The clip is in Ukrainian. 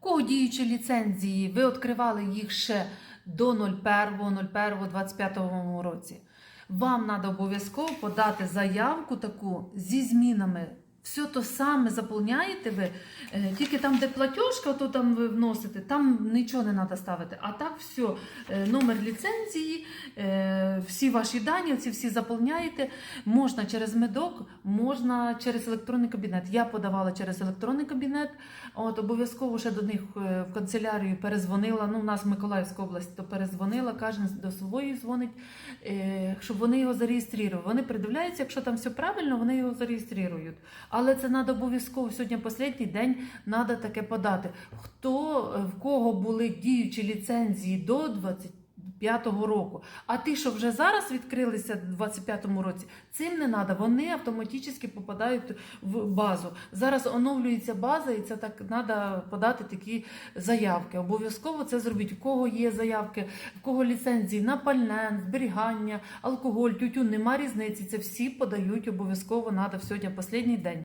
Кого діючі ліцензії, ви відкривали їх ще до 01.01.25 році. Вам треба обов'язково подати заявку таку зі змінами. Все то саме заповняєте ви, е, тільки там, де платіжка, то там ви вносите, там нічого не треба ставити. А так все, е, номер ліцензії, е, всі ваші дані, ці всі заповняєте. Можна через медок, можна через електронний кабінет. Я подавала через електронний кабінет. От обов'язково ще до них е, в канцелярію перезвонила. Ну, у нас Миколаївська область, то перезвонила, кожен до своєї дзвонить, е, щоб вони його зареєстрували. Вони придивляються, якщо там все правильно, вони його зареєструють. Але це треба обов'язково сьогодні останній день треба таке подати. Хто е, в кого були діючі ліцензії до 25-го року, а ті, що вже зараз відкрилися в 25-му році, цим не треба. Вони автоматично попадають в базу. Зараз оновлюється база, і це так треба подати такі заявки. Обов'язково це зробіть. У кого є заявки, в кого ліцензії на пальне, зберігання, алкоголь, тютюн, нема різниці. Це всі подають обов'язково треба сьогодні останній день.